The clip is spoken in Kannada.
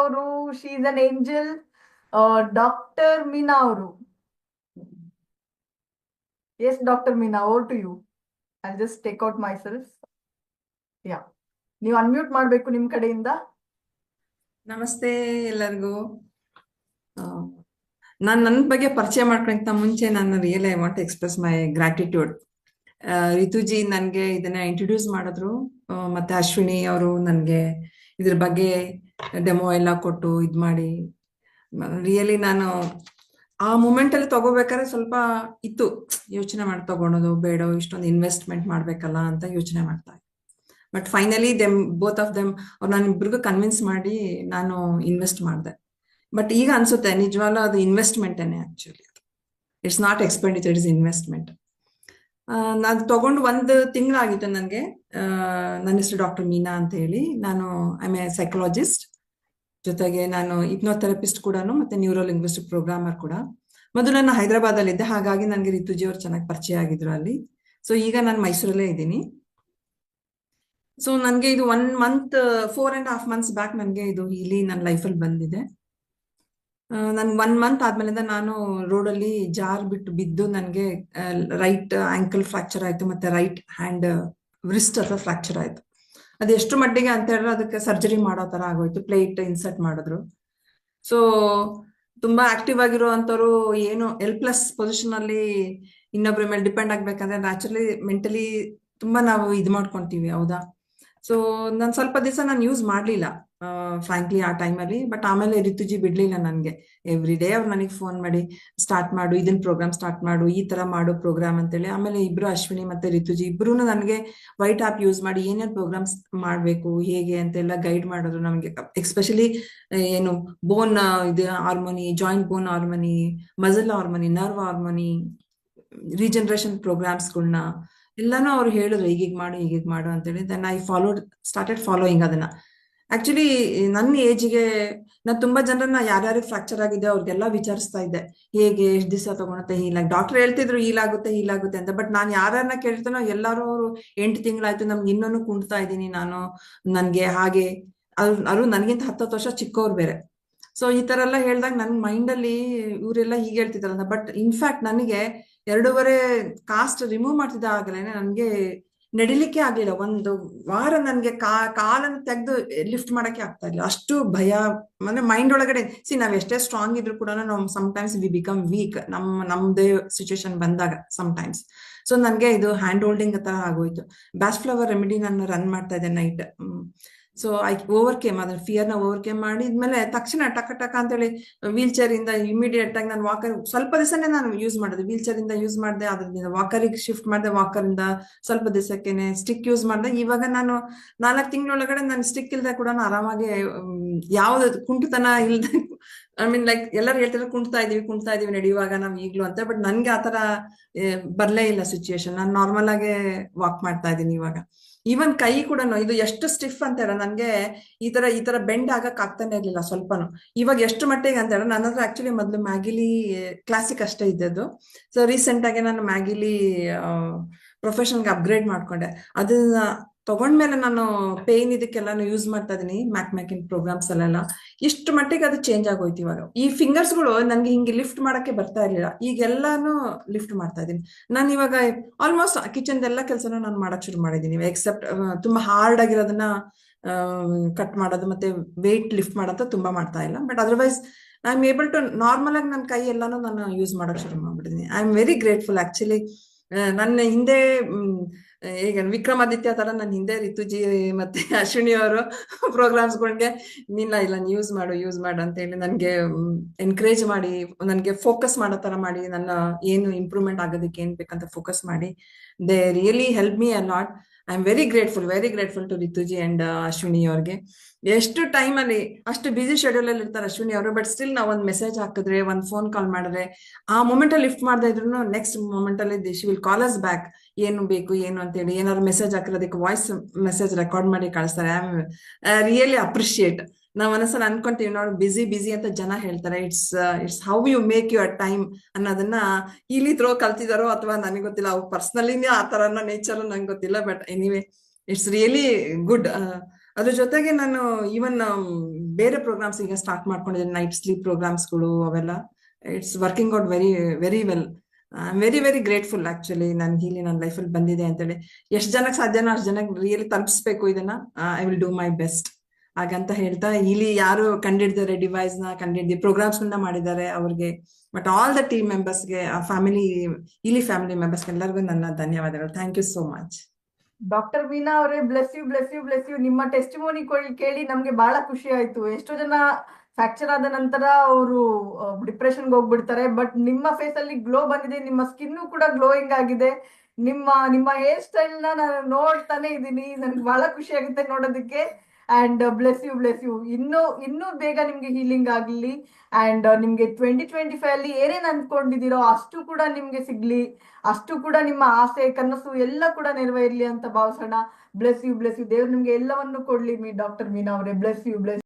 ಅವರು she is an angel doctor Meena ಅವರು. Yes doctor Meena over to you I just take out myself yeah ನೀವು ಅನ್ಮ್ಯೂಟ್ ಮಾಡಬೇಕು ನಿಮ್ಮ ಕಡೆಯಿಂದ. ನಮಸ್ತೆ ಎಲ್ಲರಿಗೂ. ನಾನು ನನ್ನ ಬಗ್ಗೆ ಪರಿಚಯ ಮಾಡ್ಕೊಳಕ್ಕಿಂತ ಮುಂಚೆ ನಾನು real I want express my gratitude Rituji ನನಗೆ ಇದನ್ನ ಇಂಟ್ರೊಡ್ಯೂಸ್ ಮಾಡಿದ್ರು. ಮತ್ತೆ ಅಶ್ವಿನಿ ಅವರು ನನಗೆ ಇದ್ರ ಬಗ್ಗೆ ಡೆಮೋ ಎಲ್ಲ ಕೊಟ್ಟು ಇದ್ ಮಾಡಿ. ರಿಯಲಿ ನಾನು ಆ ಮೂಮೆಂಟ್ ಅಲ್ಲಿ ತಗೋಬೇಕಾದ್ರೆ ಸ್ವಲ್ಪ ಇತ್ತು. ಯೋಚನೆ ಮಾಡಿ ತಗೊಳೋದು, ಬೇಡ, ಇಷ್ಟೊಂದು ಇನ್ವೆಸ್ಟ್ಮೆಂಟ್ ಮಾಡ್ಬೇಕಲ್ಲ ಅಂತ ಯೋಚನೆ ಮಾಡ್ತಾ but finally them both of them ಅವ್ರು ನಾನು ಇಬ್ರಿಗೂ ಕನ್ವಿನ್ಸ್ ಮಾಡಿ ನಾನು ಇನ್ವೆಸ್ಟ್ ಮಾಡಿದೆ. ಬಟ್ ಈಗ ಅನ್ಸುತ್ತೆ, ನಿಜವಾಗ್ಲೂ ಅದು ಇನ್ವೆಸ್ಟ್ಮೆಂಟೇನೆ actually it's not expenditure it's investment ನಾನು ತಗೊಂಡು ಒಂದು ತಿಂಗಳಾಗಿತ್ತು ನನಗೆ. ನನ್ನ ಹೆಸರು ಡಾಕ್ಟರ್ ಮೀನಾ ಅಂತ ಹೇಳಿ. ನಾನು ಐ ಎ ಸೈಕಲಾಜಿಸ್ಟ್ ಜೊತೆಗೆ ನಾನು ಇಪ್ನೋಥೆರಪಿಸ್ಟ್ ಕೂಡ ಮತ್ತೆ ನ್ಯೂರೋ ಲಿಂಗ್ವಿಸ್ಟಿಕ್ ಪ್ರೋಗ್ರಾಮರ್ ಕೂಡ. ಮೊದಲು ನಾನು ಹೈದರಾಬಾದಲ್ಲಿದ್ದೆ. ಹಾಗಾಗಿ ನನಗೆ ರಿತುಜಿ ಅವ್ರು ಚೆನ್ನಾಗಿ ಪರಿಚಯ ಆಗಿದ್ರು ಅಲ್ಲಿ. ಸೊ ಈಗ ನಾನು ಮೈಸೂರಲ್ಲೇ ಇದ್ದೀನಿ. ಸೊ ನನಗೆ ಇದು one month four and half months back ನನಗೆ ಇದು ಇಲ್ಲಿ ನನ್ನ ಲೈಫಲ್ಲಿ ಬಂದಿದೆ. ನನ್ ಒನ್ ಮಂತ್ ಆದ್ಮೇಲಿಂದ ನಾನು ರೋಡಲ್ಲಿ ಜಾರ್ ಬಿಟ್ಟು ಬಿದ್ದು ನನಗೆ ರೈಟ್ ಆಂಕಲ್ ಫ್ರಾಕ್ಚರ್ ಆಯ್ತು ಮತ್ತೆ ರೈಟ್ ಹ್ಯಾಂಡ್ ವ್ರಿಸ್ಟ್ ಅಥವಾ ಫ್ರಾಕ್ಚರ್ ಆಯ್ತು. ಅದು ಎಷ್ಟು ಮಟ್ಟಿಗೆ ಅಂತ ಹೇಳಿದ್ರೆ ಅದಕ್ಕೆ ಸರ್ಜರಿ ಮಾಡೋ ತರ ಆಗೋಯ್ತು ಪ್ಲೇಟ್ ಇನ್ಸರ್ಟ್ ಮಾಡಿದ್ರು. ಸೊ ತುಂಬಾ ಆಕ್ಟಿವ್ ಆಗಿರುವಂತವ್ರು ಏನು ಎಲ್ ಪ್ಲಸ್ ಪೊಸಿಷನ್ ಅಲ್ಲಿ ಇನ್ನೊಬ್ರ ಮೇಲೆ ಡಿಪೆಂಡ್ ಆಗ್ಬೇಕಂದ್ರೆ ನ್ಯಾಚುರಲಿ ಮೆಂಟಲಿ ತುಂಬಾ ನಾವು ಇದು ಮಾಡ್ಕೊಂತೀವಿ, ಹೌದಾ? ಸೊ ನಾನು ಸ್ವಲ್ಪ ದಿವಸ ನಾನು ಯೂಸ್ ಮಾಡಲಿಲ್ಲ ಫ್ರಾಂಕ್ಲಿ ಆ ಟೈಮಲ್ಲಿ ಬಟ್ ಆಮೇಲೆ ರಿತುಜಿ ಬಿಡ್ಲಿಲ್ಲ ನನಗೆ. ಎವ್ರಿ ಡೇ ಅವ್ರು ನನಗೆ ಫೋನ್ ಮಾಡಿ ಸ್ಟಾರ್ಟ್ ಮಾಡು ಇದನ್ನ ಪ್ರೋಗ್ರಾಮ್ ಸ್ಟಾರ್ಟ್ ಮಾಡು, ಈ ತರ ಮಾಡು ಪ್ರೋಗ್ರಾಮ್ ಅಂತೇಳಿ. ಆಮೇಲೆ ಇಬ್ರು ಅಶ್ವಿನಿ ಮತ್ತೆ ರಿತುಜಿ ಇಬ್ರು ನನಗೆ ವೈಟ್ ಆಪ್ ಯೂಸ್ ಮಾಡಿ ಏನೇನ್ ಪ್ರೋಗ್ರಾಮ್ಸ್ ಮಾಡಬೇಕು, ಹೇಗೆ ಅಂತೆಲ್ಲ ಗೈಡ್ ಮಾಡಿದ್ರು ನಮಗೆ. ಎಸ್ಪೆಷಲಿ ಏನು ಬೋನ್ ಇದು harmony joint bone harmony muscle harmony nerve harmony regeneration ಪ್ರೋಗ್ರಾಮ್ಸ್ಗಳನ್ನ ಎಲ್ಲಾನು ಅವ್ರು ಹೇಳಿದ್ರು ಈಗೀಗ ಮಾಡು ಈಗೀಗ ಮಾಡು ಅಂತೇಳಿ. Then I followed started following ಅದನ್ನ. ಆಕ್ಚುಲಿ ನನ್ನ ಏಜ್ಗೆ, ನಾನು ತುಂಬಾ ಜನರನ್ನ ಯಾರ್ಯಾರಿಗೆ ಫ್ರಾಕ್ಚರ್ ಆಗಿದೆ ಅವ್ರಿಗೆಲ್ಲ ವಿಚಾರಿಸ್ತಾ ಇದ್ದೆ. ಹೇಗೆ, ಎಷ್ಟು ದಿವಸ ತಗೊಳುತ್ತೆ ಹೀಲಾಗಿ ಡಾಕ್ಟರ್ ಹೇಳ್ತಿದ್ರು, ಹೀಲಾಗುತ್ತೆ ಹೀಲಾಗುತ್ತೆ ಅಂತ. ಬಟ್ ನಾನು ಯಾರನ್ನ ಕೇಳ್ತಾನೋ ಎಲ್ಲರೂ ಅವರು ಎಂಟು ತಿಂಗಳಾಯ್ತು, ನಮ್ಗೆ ಇನ್ನೂ ಕುಂಟ್ತಾ ಇದ್ದೀನಿ ನಾನು. ನನ್ಗೆ ಹಾಗೆ ಅವ್ರು ಅವರು ನನಗಿಂತ ಹತ್ತತ್ತು ವರ್ಷ ಚಿಕ್ಕವ್ರು ಬೇರೆ. ಸೊ ಈ ತರ ಎಲ್ಲ ಹೇಳ್ದಾಗ ನನ್ನ ಮೈಂಡಲ್ಲಿ ಇವರೆಲ್ಲ ಹೀಗೆ ಹೇಳ್ತಿದ್ರಲ್ಲ ಬಟ್ ಇನ್ಫ್ಯಾಕ್ಟ್ ನನಗೆ ಎರಡೂವರೆ ಕಾಸ್ಟ್ ರಿಮೂವ್ ಮಾಡ್ತಿದ್ದ ಆಗಲೇನೆ ನನಗೆ ನಡಿಲಿಕ್ಕೆ ಆಗ್ಲಿಲ್ಲ. ಒಂದು ವಾರ ನನ್ಗೆ ಕಾ, ಕಾಲನ್ನು ತೆಗೆದು ಲಿಫ್ಟ್ ಮಾಡಕ್ಕೆ ಆಗ್ತಾ ಇಲ್ಲ. ಅಷ್ಟು ಭಯ, ಅಂದ್ರೆ ಮೈಂಡ್ ಒಳಗಡೆ ಸಿ ನಾವ್ ಎಷ್ಟೇ ಸ್ಟ್ರಾಂಗ್ ಇದ್ರು ಕೂಡ ನಾವು ಸಮಟೈಮ್ಸ್ ವಿ ಬಿಕಮ್ ವೀಕ್ ನಮ್ಮ ನಮ್ದೇ ಸಿಚುವೇಶನ್ ಬಂದಾಗ ಟೈಮ್ಸ್ ಸೊ ನನ್ಗೆ ಇದು ಹ್ಯಾಂಡ್ ಹೋಲ್ಡಿಂಗ್ ತರ ಆಗೋಯ್ತು. ಬ್ಯಾಸ್ ಫ್ಲವರ್ ರೆಮಿಡಿ ನಾನು ರನ್ ಮಾಡ್ತಾ ಇದ್ದೆ ನೈಟ್ ಸೊ ಐ ಓವರ್ಕೇಮ್ ಅದ್ರ ಫಿಯರ್ನ ಓವರ್ ಕೇಮ್ ಮಾಡಿದ್ಮೇಲೆ ತಕ್ಷಣ ಟಕ ಟಕ ಅಂತೇಳಿ ವೀಲ್ ಚೇರ್ ಇಂದ ಇಮಿಡಿಯೇಟ್ ಆಗಿ ನಾನು ವಾಕರ್ ಸ್ವಲ್ಪ ದಿವಸನೇ ನಾನು ಯೂಸ್ ಮಾಡಿದೆ. ವೀಲ್ ಚೇರ್ ಇಂದ ಯೂಸ್ ಮಾಡಿದೆ ಅದ್ರಿಂದ ವಾಕರಿಗೆ ಶಿಫ್ಟ್ ಮಾಡಿದೆ ವಾಕರ್ ಇಂದ ಸ್ವಲ್ಪ ದಿವಸಕ್ಕೇನೆ ಸ್ಟಿಕ್ ಯೂಸ್ ಮಾಡಿದೆ. ಇವಾಗ ನಾನು ನಾಲ್ಕು ತಿಂಗಳೊಳಗಡೆ ನಾನು ಸ್ಟಿಕ್ ಇಲ್ದೆ ಕೂಡ ಆರಾಮಾಗಿ ಯಾವ್ದು ಕುಂಟುತನ ಇಲ್ದೆ ಐ ಮೀನ್ ಲೈಕ್ ಎಲ್ಲರೂ ಹೇಳ್ತಾರೆ ಕುಣ್ತಾ ಇದೀವಿ ಕುಣ್ತಾ ಇದೀವಿ ನಡೆಯುವಾಗ ನಾವು ಈಗ್ಲೂ ಅಂತ ಬಟ್ ನನ್ಗೆ ಆತರ ಬರ್ಲೇ ಇಲ್ಲ ಸಿಚುಯೇಷನ್ ನಾನು ನಾರ್ಮಲ್ ಆಗಿ ವಾಕ್ ಮಾಡ್ತಾ ಇದ್ದೀನಿ ಇವಾಗ. ಈವನ್ ಕೈ ಕೂಡ ಇದು ಎಷ್ಟು ಸ್ಟಿಫ್ ಅಂತ ಹೇಳ, ನನ್ಗೆ ಈ ತರ ಈ ತರ ಬೆಂಡ್ ಆಗಕ್ ಆಗ್ತಾನೆ ಇರ್ಲಿಲ್ಲ ಸ್ವಲ್ಪನು. ಇವಾಗ ಎಷ್ಟು ಮಟ್ಟಿಗೆ ಅಂತ ಹೇಳ ನನ್ನ ಹತ್ರ ಆಕ್ಚುಲಿ ಮೊದ್ಲು ಮ್ಯಾಗಿಲಿ ಕ್ಲಾಸಿಕ್ ಅಷ್ಟೇ ಇದ್ದದ್ದು. ಸೊ ರೀಸೆಂಟ್ ಆಗಿ ನಾನು ಮ್ಯಾಗಿಲಿ ಪ್ರೊಫೆಷನ್ಗೆ ಅಪ್ಗ್ರೇಡ್ ಮಾಡ್ಕೊಂಡೆ. ಅದನ್ನ ತಗೊಂಡ್ಮೇಲೆ ನಾನು ಪೇನ್ ಇದಕ್ಕೆಲ್ಲಾನು ಯೂಸ್ ಮಾಡ್ತಾ ಇದೀನಿ ಮ್ಯಾಕ್ ಮ್ಯಾಕಿನ್ ಪ್ರೋಗ್ರಾಮ್ಸ್ ಅಲ್ಲೆಲ್ಲ. ಇಷ್ಟು ಮಟ್ಟಿಗೆ ಅದು ಚೇಂಜ್ ಆಗೋಯ್ತು ಇವಾಗ. ಈ ಫಿಂಗರ್ಸ್ಗಳು ನನ್ಗೆ ಹಿಂಗೆ ಲಿಫ್ಟ್ ಮಾಡಕ್ಕೆ ಬರ್ತಾ ಇರ್ಲಿಲ್ಲ. ಈಗೆಲ್ಲಾನು ಲಿಫ್ಟ್ ಮಾಡ್ತಾ ಇದೀನಿ. ನಾನು ಇವಾಗ ಆಲ್ಮೋಸ್ಟ್ ಕಿಚನ್ ಎಲ್ಲ ಕೆಲಸನೂ ನಾನು ಮಾಡಕ್ ಶುರು ಮಾಡಿದೀನಿ. ಎಕ್ಸೆಪ್ಟ್ ತುಂಬಾ ಹಾರ್ಡ್ ಆಗಿರೋದನ್ನ ಕಟ್ ಮಾಡೋದು ಮತ್ತೆ ವೆಯ್ಟ್ ಲಿಫ್ಟ್ ಮಾಡೋದು ತುಂಬಾ ಮಾಡ್ತಾ ಇಲ್ಲ. But otherwise I am able to normal ಆಗಿ ನನ್ನ ಕೈ ಎಲ್ಲಾನು ನಾನು ಯೂಸ್ ಮಾಡಕ್ ಶುರು ಮಾಡ್ಬಿಟ್ಟಿದ್ದೀನಿ I am very grateful actually ನನ್ನ ಹಿಂದೆ ಈಗ ವಿಕ್ರಮಾದಿತ್ಯ ತರ ನನ್ನ ಹಿಂದೆ ರಿತುಜಿ ಮತ್ತೆ ಅಶ್ವಿನಿ ಅವರು ಪ್ರೋಗ್ರಾಮ್ಸ್ಗಳಿಗೆ, ನಿನ್ನ ಇಲ್ಲ ಯೂಸ್ ಮಾಡು ಯೂಸ್ ಮಾಡು ಅಂತ ಹೇಳಿ ನನಗೆ ಎನ್ಕರೇಜ್ ಮಾಡಿ, ನನಗೆ ಫೋಕಸ್ ಮಾಡೋ ತರ ಮಾಡಿ, ನನ್ನ ಏನು ಇಂಪ್ರೂವ್ಮೆಂಟ್ ಆಗೋದಕ್ಕೆ ಏನ್ ಬೇಕಂತ ಫೋಕಸ್ ಮಾಡಿ. They really help me a lot I am very grateful very grateful to Rituji and Ashwini ಅವ್ರಿಗೆ. ಎಷ್ಟು ಟೈಮ್ ಅಲ್ಲಿ, ಅಷ್ಟು ಬಿಸಿ ಶೆಡ್ಯೂಲ್ ಅಲ್ಲಿ ಇರ್ತಾರೆ ಅಶ್ವಿನಿ ಅವರು ಬಟ್ ಸ್ಟಿಲ್ ನಾವ್ ಒಂದ್ ಮೆಸೇಜ್ ಹಾಕಿದ್ರೆ, ಒಂದ್ ಫೋನ್ ಕಾಲ್ ಮಾಡಿದ್ರೆ, ಆ ಮೂಮೆಂಟ್ ಅಲ್ಲಿ ಲಿಫ್ಟ್ ಮಾಡದೇ ಇದ್ರು ನೆಕ್ಸ್ಟ್ ಮೂಮೆಂಟ್ ಅಲ್ಲಿ this will call us back ಏನು ಬೇಕು, ಏನು ಅಂತ ಹೇಳಿ ಏನಾದ್ರು ಮೆಸೇಜ್ ಹಾಕಿರೋದಕ್ಕೆ ವಾಯ್ಸ್ ಮೆಸೇಜ್ ರೆಕಾರ್ಡ್ ಮಾಡಿ ಕಳಿಸ್ತಾರೆ. ಐ ಆಮ್ ರಿಯಲಿ ಅಪ್ರಿಶಿಯೇಟ್ ನಾವ್ ಮನಸ್ಸಲ್ಲಿ ಅನ್ಕೊಂತೀವಿ ನೋಡಿ ಬಿಸಿ ಬಿಸಿ ಅಂತ ಜನ ಹೇಳ್ತಾರೆ. It's it's how you make your time ಅನ್ನೋದನ್ನ ಇಲ್ಲಿ ತ್ರೋ ಕಲ್ತಿದಾರೋ ಅಥವಾ ನನಗೆ ಗೊತ್ತಿಲ್ಲ ಅವ್ರು ಪರ್ಸನಲಿನೇ ಆ ತರ ನೇಚರ್ ನಂಗೆ ಗೊತ್ತಿಲ್ಲ but anyway it's really good ಅದ್ರ ಜೊತೆಗೆ ನಾನು ಈವನ್ ಬೇರೆ ಪ್ರೋಗ್ರಾಮ್ಸ್ ಈಗ ಸ್ಟಾರ್ಟ್ ಮಾಡ್ಕೊಂಡಿದ್ದೀನಿ ನೈಟ್ ಸ್ಲೀಪ್ ಪ್ರೋಗ್ರಾಮ್ಸ್ಗಳು ಅವೆಲ್ಲ. It's working out very very well I very very grateful actually ನಾನು ಇಲ್ಲಿ ನನ್ನ ಲೈಫಲ್ಲಿ ಬಂದಿದೆ ಅಂತೇಳಿ. ಎಷ್ಟು ಜನಕ್ಕೆ ಸಾಧ್ಯನೋ ಅಷ್ಟು ಜನಕ್ಕೆ ರಿಯಲಿ ತಲುಪಿಸ್ಬೇಕು ಇದನ್ನ. I will do my best ಹಾಗಂತ ಹೇಳ್ತಾ, ಇಲ್ಲಿ ಯಾರು ಕಂಡಿಡ್ದಾರೆ ಡಿವೈಸ್ನ ಕಂಡಿಡ್ದಿ ಪ್ರೋಗ್ರಾಮ್ಸ್ ಮಾಡಿದ್ದಾರೆ ಅವ್ರಿಗೆ. ಬಟ್ ಆಲ್ ದ ಟೀಮ್ ಮೆಂಬರ್ಸ್ಗೆ ಆ ಫ್ಯಾಮಿಲಿ ಇಲ್ಲಿ ಫ್ಯಾಮಿಲಿ ಮೆಂಬರ್ಸ್ ಎಲ್ಲರಿಗೂ ನನ್ನ ಧನ್ಯವಾದಗಳು. Thank you so much doctor Veena ಅವರೇ bless you bless you bless you ನಿಮ್ಮ ಟೆಸ್ಟಿಮೋನಿ ಕೇಳಿ ನಮ್ಗೆ ಬಹಳ ಖುಷಿ ಆಯ್ತು. ಎಷ್ಟೋ ಜನ ಫ್ರಾಕ್ಚರ್ ಆದ ನಂತರ ಅವರು ಡಿಪ್ರೆಷನ್ಗೆ ಹೋಗ್ಬಿಡ್ತಾರೆ. ಬಟ್ ನಿಮ್ಮ ಫೇಸ್ ಅಲ್ಲಿ ಗ್ಲೋ ಬಂದಿದೆ. ನಿಮ್ಮ ಸ್ಕಿನ್ ಕೂಡ ಗ್ಲೋಯಿಂಗ್ ಆಗಿದೆ. ನಿಮ್ಮ ನಿಮ್ಮ ಹೇರ್ ಸ್ಟೈಲ್ನ ನಾನು ನೋಡ್ತಾನೆ ಇದ್ದೀನಿ. ನನ್ಗೆ ಬಹಳ ಖುಷಿ ಆಗುತ್ತೆ ನೋಡೋದಕ್ಕೆ. And bless you bless you ಇನ್ನೂ ಇನ್ನೂ ಬೇಗ ನಿಮ್ಗೆ ಹೀಲಿಂಗ್ ಆಗ್ಲಿ. ಅಂಡ್ ನಿಮ್ಗೆ ಟ್ವೆಂಟಿ ಟ್ವೆಂಟಿ ಫೈವ್ ಅಲ್ಲಿ ಏನೇನ್ ಅನ್ಕೊಂಡಿದ್ದೀರೋ ಅಷ್ಟು ಕೂಡ ನಿಮ್ಗೆ ಸಿಗ್ಲಿ. ಅಷ್ಟು ಕೂಡ ನಿಮ್ಮ ಆಸೆ, ಕನಸು ಎಲ್ಲ ಕೂಡ ನೆರವೇರ್ಲಿ ಅಂತ ಭಾವಿಸೋಣ. ಬ್ಲೆಸ್ ಯು ಬ್ಲೆಸ್ ಯು ದೇವ್ರು ನಿಮ್ಗೆ ಎಲ್ಲವನ್ನು ಕೊಡ್ಲಿ ಮೀ ಡಾಕ್ಟರ್ ಮೀನಾ ಅವರೇ. Bless you bless